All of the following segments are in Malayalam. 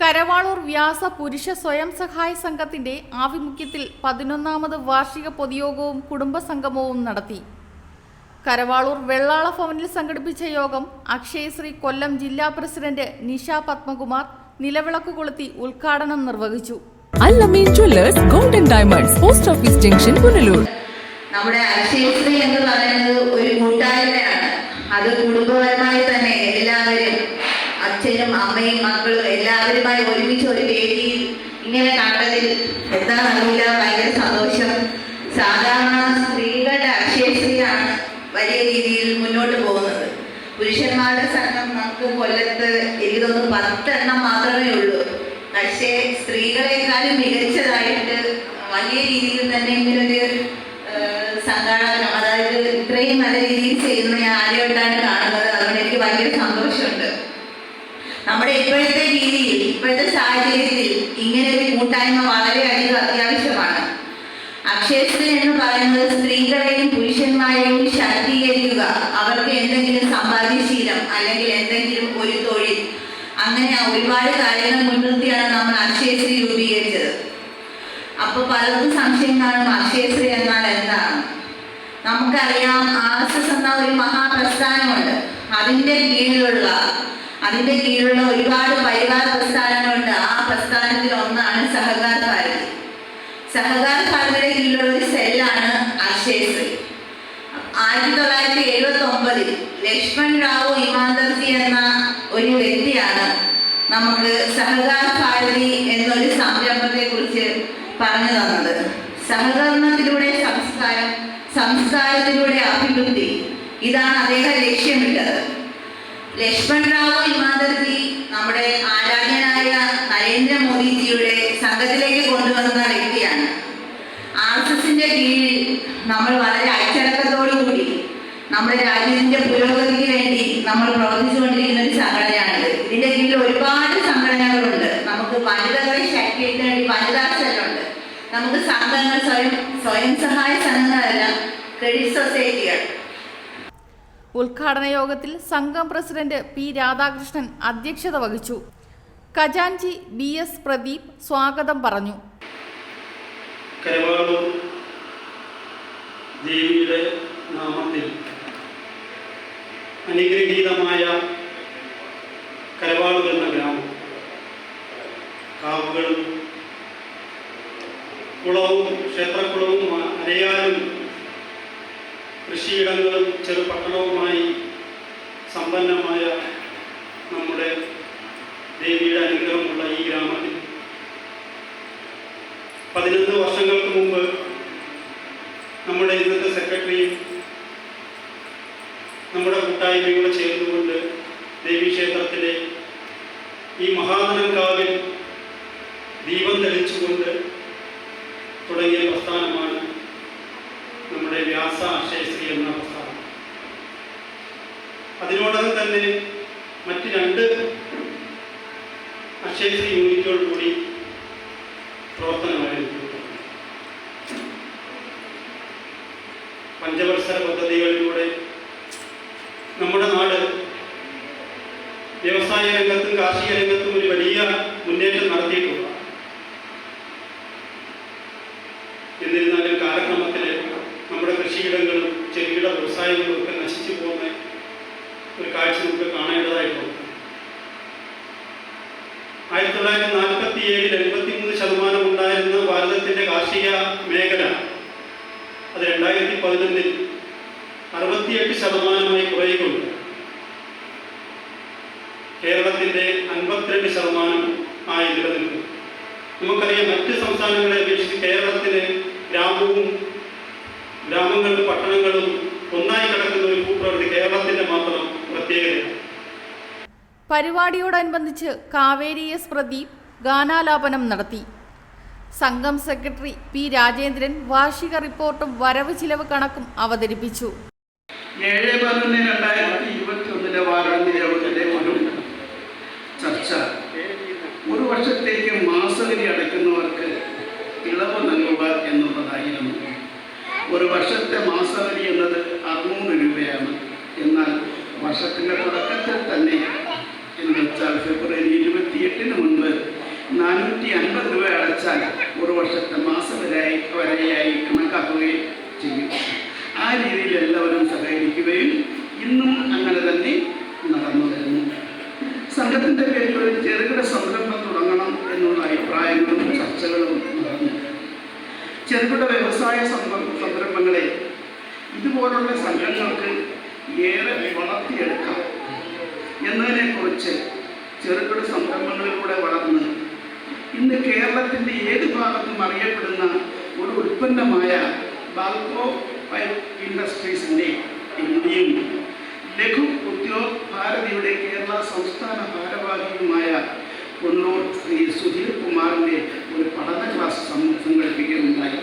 കരവാളൂർ വ്യാസ പുരുഷ സ്വയം സഹായ സംഘത്തിന്റെ ആഭിമുഖ്യത്തിൽ പതിനൊന്നാമത് വാർഷിക പൊതുയോഗവും കുടുംബസംഗമവും നടത്തി. കരവാളൂർ വെള്ളാള ഭവനിൽ സംഘടിപ്പിച്ച യോഗം അക്ഷയശ്രീ കൊല്ലം ജില്ലാ പ്രസിഡന്റ് നിഷ പത്മകുമാർ നിലവിളക്ക് കൊളുത്തി ഉദ്ഘാടനം നിർവഹിച്ചു. Allameen jewellers golden diamonds post office junction Punalur. നമ്മുടെ അക്ഷയശ്രീ എന്ന് പറയുന്നത് ഒരു കൂട്ടായ്മയാണ്. അത് കുടുംബപരമായി തന്നെ എല്ലാവരും അച്ഛനും അമ്മയും മക്കളും എല്ലാവരുമായി ഒരുമിച്ച് ഒരു വേദിയിൽ ഇങ്ങനെ കണ്ടതിൽ എന്താണെന്നറിയില്ല ഭയങ്കര സന്തോഷം. സാധാരണ സ്ത്രീകളുടെ അക്ഷയശ്രീയാണ് വലിയ രീതിയിൽ മുന്നോട്ട് പോകുന്നത്. പുരുഷന്മാരുടെ സംഘം നമുക്ക് കൊല്ലത്ത് എനിക്ക് തോന്നുന്നു പത്തെണ്ണം മാത്രമേ ഉള്ളൂ. പക്ഷേ സ്ത്രീകളെക്കാളും മികച്ചതായിട്ട് വലിയ രീതിയിൽ തന്നെ ഇങ്ങനൊരു സംഘാടനം അതായത് ഇത്രയും നല്ല രീതിയിൽ ചെയ്യുന്ന ഞാൻ കാണുന്നത്. അതുകൊണ്ട് എനിക്ക് ഭയങ്കര സന്തോഷമുണ്ട്. നമ്മുടെ ഇപ്പോഴത്തെ രീതിയിൽ ഇപ്പോഴത്തെ സാഹചര്യത്തിൽ ഇങ്ങനെ ഒരു കൂട്ടായ്മ വളരെയധികം അത്യാവശ്യമാണ്. അക്ഷയശ്രീ എന്ന് പറയുന്നത് സ്ത്രീകളെയും പുരുഷന്മാരെയും ശാക്തീകരിക്കുക അവർക്ക് എന്തെങ്കിലും സമ്പാദ്യശീലം അല്ലെങ്കിൽ എന്തെങ്കിലും ഒരു തൊഴിൽ അങ്ങനെ ഒരുപാട് കാര്യങ്ങൾ മുൻനിർത്തിയാണ് നമ്മൾ അക്ഷയശ്രീ രൂപീകരിച്ചത്. അപ്പൊ പലർക്കും സംശയം കാണും അക്ഷയശ്രീ എന്നാൽ എന്താണ്? നമുക്കറിയാം ആർ എസ് എസ് എന്ന ഒരു മഹാപ്രസ്ഥാനമുണ്ട്. അതിന്റെ കീഴിലുള്ള അതിന്റെ കീഴിലുള്ള ഒരുപാട് പരിവാർ പ്രസ്ഥാനങ്ങളുണ്ട്. ആ പ്രസ്ഥാനത്തിൽ ഒന്നാണ് സഹകാർ ഭാരതി. സഹകാർ ഭാരതിയുടെ കീഴിലുള്ള ഒരു സെല്ലാണ് അക്ഷയശ്രീ ആയിരത്തി തൊള്ളായിരത്തി എഴുപത്തി ഒമ്പതിൽ ലക്ഷ്മൺ റാവു ഇമാന്തർജി എന്ന ഒരു വ്യക്തിയാണ് നമുക്ക് സഹകാർ ഭാരതി എന്നൊരു സംരംഭത്തെ കുറിച്ച് പറഞ്ഞു തന്നത്. സഹകരണത്തിലൂടെ സംസ്കാരം സംസ്കാരത്തിലൂടെ അഭിവൃദ്ധി ഇതാണ് അദ്ദേഹം ലക്ഷ്യമിട്ടത്. ലക്ഷ്മൺ റാവു ഇമാദർജി നമ്മുടെ ആരാധ്യനായ നരേന്ദ്രമോദിജിയുടെ സംഘത്തിലേക്ക് കൊണ്ടുവന്ന വ്യക്തിയാണ്. ആർ എസ് എസിന്റെ കീഴിൽ നമ്മൾ വളരെ അച്ചടക്കത്തോടുകൂടി നമ്മുടെ രാജ്യത്തിന്റെ പുരോഗതിക്ക് വേണ്ടി നമ്മൾ പ്രവർത്തിച്ചുകൊണ്ടിരിക്കുന്ന ഒരു സംഘടനയാണിത്. ഇതിന്റെ കീഴിൽ ഒരുപാട് സംഘടനകളുണ്ട്. നമുക്ക് വനിതകളെ ശക്തിയേറ്റാൻ വേണ്ടി വനിതാ നമുക്ക് സംഘങ്ങൾ സ്വയം സ്വയം സഹായ സംഘങ്ങളല്ല ക്രെഡിറ്റ് സൊസൈറ്റികൾ ഉദ്ഘാടന യോഗത്തിൽ സംഘം പ്രസിഡന്റ് പി രാധാകൃഷ്ണൻ അധ്യക്ഷത വഹിച്ചു. ഖജാൻജി ബി എസ് പ്രദീപ് സ്വാഗതം പറഞ്ഞു. അനുഗ്രഹീതമായ കരവാളൂർ എന്ന ഗ്രാമം. കാവുകളും കുളവും ക്ഷേത്രക്കുളവും അരയാലും കൃഷിയിടങ്ങളും ചെറുപട്ടണവുമായി സമ്പന്നമായ നമ്മുടെ ദേവിയുടെ അനുഗ്രഹമുള്ള ഈ ഗ്രാമത്തിൽ. പതിനൊന്ന് വർഷങ്ങൾക്ക് മുമ്പ് നമ്മുടെ ഇന്നത്തെ സെക്രട്ടറിയും നമ്മുടെ കൂട്ടായ്മയോട് ചേർന്നുകൊണ്ട് ദേവീക്ഷേത്രത്തിലെ ഈ മഹാനനം കാവിൽ ദീപം തെളിച്ചുകൊണ്ട് തുടങ്ങിയ പ്രസ്ഥാനമാണ് നമ്മുടെ വ്യാസ അക്ഷയശ്രീ എന്ന പുസ്തകം അതിനോടകം തന്നെ മറ്റ് രണ്ട് അക്ഷയശ്രീ യൂണിറ്റുകൾ കൂടി പ്രവർത്തനം ആരംഭിക്കുന്നു പഞ്ചവത്സര പദ്ധതികളിലൂടെ നമ്മുടെ നാട് വ്യവസായ രംഗത്തും കാർഷിക രംഗത്തും ഒരു വലിയ മുന്നേറ്റം നടത്തിയിട്ടുണ്ട്. കൃഷിയിടങ്ങളും ചെറുകിട വ്യവസായങ്ങളും ഒക്കെ നശിച്ചു പോകുന്ന ഒരു കാഴ്ച നമുക്ക് കാണേണ്ടതായിട്ടുണ്ട് ആയിരത്തി തൊള്ളായിരത്തി നാൽപ്പത്തി ഏഴിൽ എൺപത്തിമൂന്ന് ശതമാനം ഉണ്ടായിരുന്ന ഭാരതത്തിന്റെ കാർഷിക മേഖല അത് രണ്ടായിരത്തി പതിനൊന്നിൽ അറുപത്തിയെട്ട് ശതമാനമായി കുറയുകയുണ്ട് കേരളത്തിന്റെ അൻപത്തിരണ്ട് ശതമാനം ആയി നിലനിൽക്കും നമുക്കറിയാം മറ്റ് സംസ്ഥാനങ്ങളെ അപേക്ഷിച്ച് കേരളത്തിന് ഗ്രാമവും ഗ്രാമങ്ങളും പട്ടണങ്ങളും ഒന്നായി കിടക്കുന്ന ഒരു ഭൂപ്രകൃതി കേരളത്തിന്റെ മാത്രം പ്രത്യേകതയാണ്. പരിപാടിയോടനുബന്ധിച്ച് കാവേരി എസ് പ്രദീപ് ഗാനാലാപനം നടത്തി. സംഘം സെക്രട്ടറി പി രാജേന്ദ്രൻ വാർഷിക റിപ്പോർട്ടും വരവ് ചിലവ് കണക്കും അവതരിപ്പിച്ചു. ഏഴ് പന്ത്രണ്ട് രണ്ടായിരത്തി ഇരുപത്തി ഒന്നിലെ വാരാന്ത്യ യോഗത്തിലെ ഒരു ചർച്ച. ഒരു വർഷത്തേക്ക് മാസവരി അടയ്ക്കുന്നവർക്ക് ഇളവ് നൽകുക എന്നുള്ളതായിരുന്നു ഒരു വർഷത്തെ മാസവരി എന്നത് അറുന്നൂറ് രൂപയാണ്. എന്നാൽ വർഷത്തിന്റെ തുടക്കത്തിൽ തന്നെ എന്ന് വെച്ചാൽ ഫെബ്രുവരി ഇരുപത്തിയെട്ടിന് മുൻപ് നാനൂറ്റി അൻപത് രൂപ അടച്ചാൽ ഒരു വർഷത്തെ മാസവരായി വരെയായി കണക്കാക്കുകയും ചെയ്യും. ആ രീതിയിൽ എല്ലാവരും സഹകരിക്കുകയും ഇന്നും അങ്ങനെ തന്നെ നടന്നു വരുന്നു. സംഘത്തിന്റെ പേരിൽ ഒരു ചെറുകിട സംരംഭം തുടങ്ങണം എന്നുള്ള അഭിപ്രായങ്ങളും ചർച്ചകളും നടന്നു. ചെറുകിട വ്യവസായ സംരംഭങ്ങളെ ഇതുപോലുള്ള സംഘങ്ങൾക്ക് ഏറെ വളർത്തിയെടുക്കാം എന്നതിനെക്കുറിച്ച് ചെറുകിട സംരംഭങ്ങളിലൂടെ വളർന്ന് ഇന്ന് കേരളത്തിന്റെ ഏത് ഭാഗത്തും അറിയപ്പെടുന്ന ഒരു ഉൽപ്പന്നമായ ബാൽക്കോ പൈപ്പ് ഇൻഡസ്ട്രീസിന്റെ ഇന്ത്യയും ലഘു ഉദ്യോഗ് ഭാരതിയുടെ കേരള സംസ്ഥാന ഭാരവാഹിയുമായ കൊണ്ണൂർ ശ്രീ സുധീർ കുമാറിന്റെ ഒരു പഠന ക്ലാസ് സംഘടിപ്പിക്കുന്നുണ്ടായി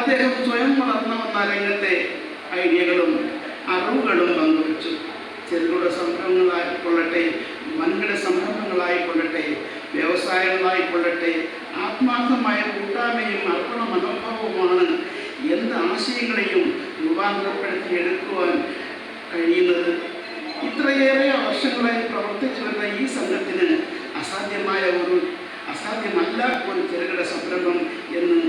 അദ്ദേഹം സ്വയം വളർന്നു വന്ന രംഗത്തെ ഐഡിയകളും അറിവുകളും പങ്കുവച്ചു. ചെറുകിട സംരംഭങ്ങളായിക്കൊള്ളട്ടെ വൻകിട സംരംഭങ്ങളായിക്കൊള്ളട്ടെ വ്യവസായങ്ങളായിക്കൊള്ളട്ടെ ആത്മാർത്ഥമായ കൂട്ടായ്മയും അർപ്പണ മനോഭാവവുമാണ്. എന്ത് ആശയങ്ങളെയും രൂപാന്തരപ്പെടുത്തി എടുക്കുവാൻ കഴിയുന്നത്? ഇത്രയേറെ വർഷങ്ങളായി പ്രവർത്തിച്ചു വരുന്ന ഈ സംഘത്തിന് അസാധ്യമായ ഒരു അസാധ്യമല്ല ഒരു ചെറുകിട സംരംഭം എന്ന്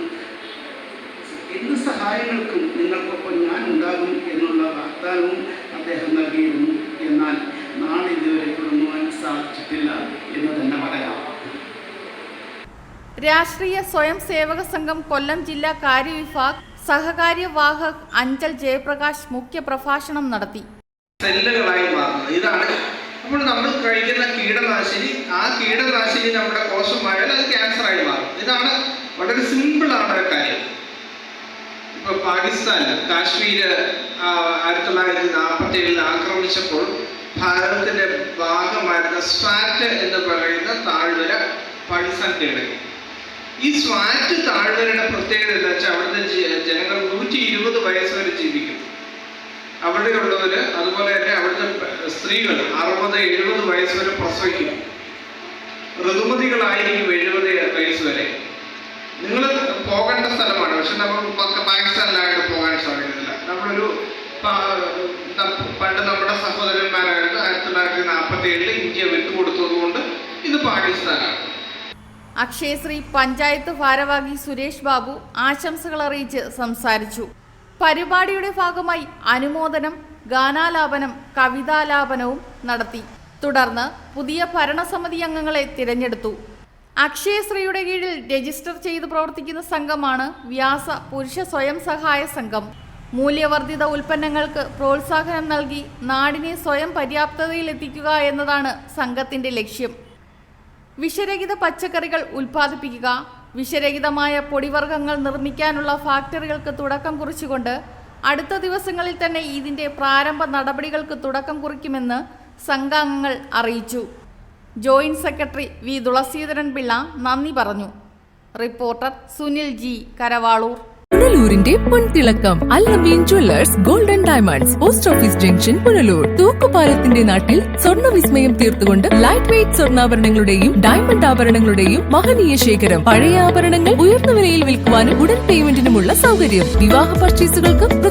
സഹായങ്ങൾക്കും നിങ്ങൾക്കൊപ്പം ഞാൻ ഉണ്ടാകും എന്നുള്ള വാഗ്ദാനവും അദ്ദേഹം നൽകിയിരുന്നു. എന്നാൽ നാളിതുവരെ തുടങ്ങുവാൻ സാധിച്ചിട്ടില്ല എന്ന് തന്നെ പറയാം. രാഷ്ട്രീയ സ്വയം സേവക സംഘം കൊല്ലം ജില്ലാ കാര്യവിഭാഗ് സഹകാര്യവാഹക് അഞ്ചൽ ജയപ്രകാശ് മുഖ്യപ്രഭാഷണം നടത്തി. സെല്ലുകളായി മാറുന്നത് ഇതാണ് അപ്പോൾ നമ്മൾ കഴിക്കുന്ന കീടനാശിനി. ആ കീടനാശിനി നമ്മുടെ കോശമായാൽ അത് ക്യാൻസറായി മാറും. ഇതാണ് വളരെ സിമ്പിളാണ് ഒരു കാര്യം. ഇപ്പൊ പാകിസ്ഥാൻ കാശ്മീര് ആയിരത്തി തൊള്ളായിരത്തി നാൽപ്പത്തി ഏഴിൽ ആക്രമിച്ചപ്പോൾ ഭാരതത്തിന്റെ ഭാഗമായിരുന്ന സ്വാറ്റ് എന്ന് പറയുന്ന താഴ്വര പാകിസ്ഥാൻ കീഴടക്കി ഈ സ്വാറ്റ് താഴ്വരയുടെ പ്രത്യേകത എന്താ വെച്ചാൽ അവിടുത്തെ ജനങ്ങൾ നൂറ്റി ഇരുപത് വയസ്സ് വരെ ജീവിക്കും. അവിടെയുള്ളവര് അതുപോലെ തന്നെ അവിടുത്തെ സ്ത്രീകൾ അറുപത് എഴുപത് വയസ്സ് വരെ പ്രസവിക്കും. ഋതുമതികളായിരിക്കും എഴുപത് വയസ്സ് വരെ. നിങ്ങൾ പോകേണ്ട സ്ഥലമാണ്. പക്ഷെ നമ്മൾ പാകിസ്ഥാനിലായിട്ട് പോകാൻ സാധിക്കുന്നില്ല നമ്മളൊരു പണ്ട് നമ്മുടെ സഹോദരന്മാരായിട്ട് ആയിരത്തി തൊള്ളായിരത്തി നാൽപ്പത്തി ഏഴിൽ ഇന്ത്യ വിട്ടുകൊടുത്തതുകൊണ്ട് ഇത് പാകിസ്ഥാനാണ്. അക്ഷയശ്രീ പഞ്ചായത്ത് ഭാരവാഹി സുരേഷ് ബാബു ആശംസകൾ അറിയിച്ച് സംസാരിച്ചു. പരിപാടിയുടെ ഭാഗമായി അനുമോദനം ഗാനാലാപനം കവിതാലാപനവും നടത്തി. തുടർന്ന് പുതിയ ഭരണസമിതി അംഗങ്ങളെ തിരഞ്ഞെടുത്തു. അക്ഷയശ്രീയുടെ കീഴിൽ രജിസ്റ്റർ ചെയ്ത് പ്രവർത്തിക്കുന്ന സംഘമാണ് വ്യാസ പുരുഷ സ്വയം സഹായ സംഘം. മൂല്യവർദ്ധിത ഉൽപ്പന്നങ്ങൾക്ക് പ്രോത്സാഹനം നൽകി നാടിനെ സ്വയം പര്യാപ്തതയിലെത്തിക്കുക എന്നതാണ് സംഘത്തിന്റെ ലക്ഷ്യം. വിഷരഹിത പച്ചക്കറികൾ ഉൽപ്പാദിപ്പിക്കുക വിഷരഹിതമായ പൊടിവർഗങ്ങൾ നിർമ്മിക്കാനുള്ള ഫാക്ടറികൾക്ക് തുടക്കം കുറിച്ചുകൊണ്ട് അടുത്ത ദിവസങ്ങളിൽ തന്നെ ഇതിന്റെ പ്രാരംഭ നടപടികൾക്ക് തുടക്കം കുറിക്കുമെന്ന് സംഘാംഗങ്ങൾ അറിയിച്ചു. Joint secretary V Thulasidharan Pillai നന്ദി പറഞ്ഞു. Reporter Sunil G Karavaloor. പുനലൂരിന്റെ പൊൻതിളക്കം Alameen jewellers golden diamonds post office junction Punalur തൂക്കുപാലത്തിന്റെ നാട്ടിൽ സ്വർണ വിസ്മയം തീർത്തുകൊണ്ട് ലൈറ്റ് വെയിറ്റ് സ്വർണാഭരണങ്ങളുടെയും ഡയമണ്ട് ആഭരണങ്ങളുടെയും മഹനീയ ശേഖരം. പഴയ ആഭരണങ്ങൾ ഉയർന്ന വിലയിൽ വിൽക്കുവാനും ഉടൻ പേയ്മെന്റിനുമുള്ള സൗകര്യം. വിവാഹ പർച്ചേസുകൾക്ക്